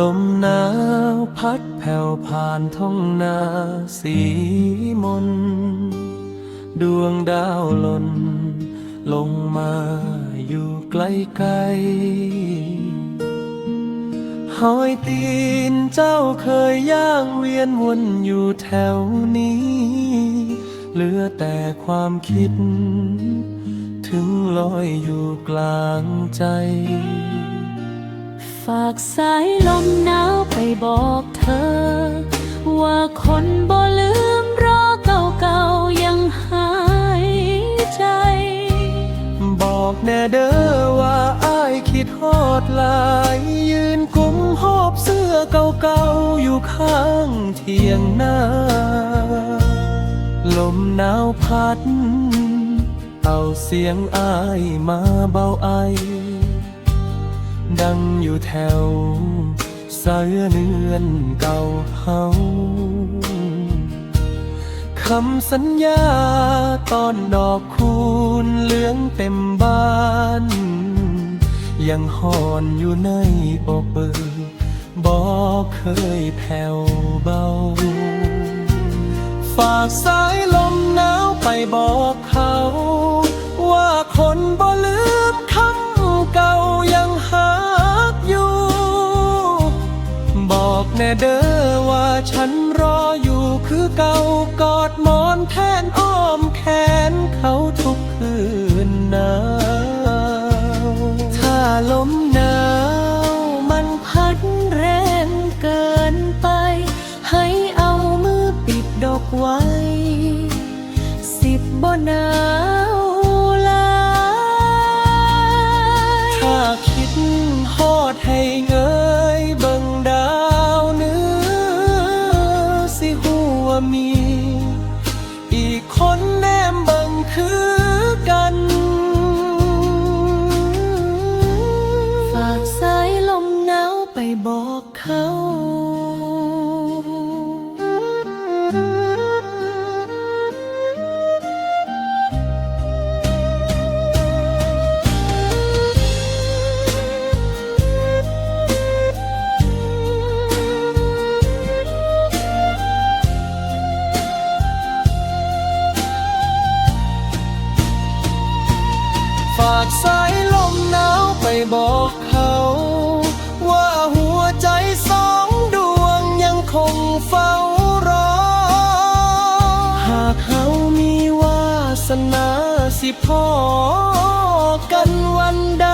ลมหนาวพัดแผ่วผ่านท้องนาสีมน ดวงดาวหล่น ลงมาอยู่ไกลไกลหอยตีนเจ้าเคยย่างเวียนวนอยู่แถวนี้ เหลือแต่ความคิด ถึงลอยอยู่กลางใจ ฝากสายลมหนาวไปบอกเธอ ว่าคนบ่ลืมรอเก่าๆยังหายใจ บอกแน่เด้อว่าอ้ายคิดฮอดหลาย ยืนกุมหอบเสื้อเก่าๆอยู่ข้างเทียงหน้า ลมหนาวพัด เอาเสียงอ้ายมาเบาไอ ดังอยู่แถวเสายเนือนเก่าเฮาคำสัญญาตอนดอกคูณเหลืองเต็มบ้าน ยังหอนอยู่ในอกเบิบอกเคยแผ่วเบา ฝากสายลมหนาวไปบอกเขา ว่าคนบ เด้อว่าฉันรออยู่คือเก่ากอดหมอนแทนอ้อมแขนเขาทุกคืนหนาวถ้าลม คนแนมบังคือกัน ฝากสายลมหนาวไปบอกเขาากสายลมหนาวไปบอกเขา ว่าหัวใจสองดวงยังคงเฝ้ารอ หากเขามีวาสนาสิพอกันวันใด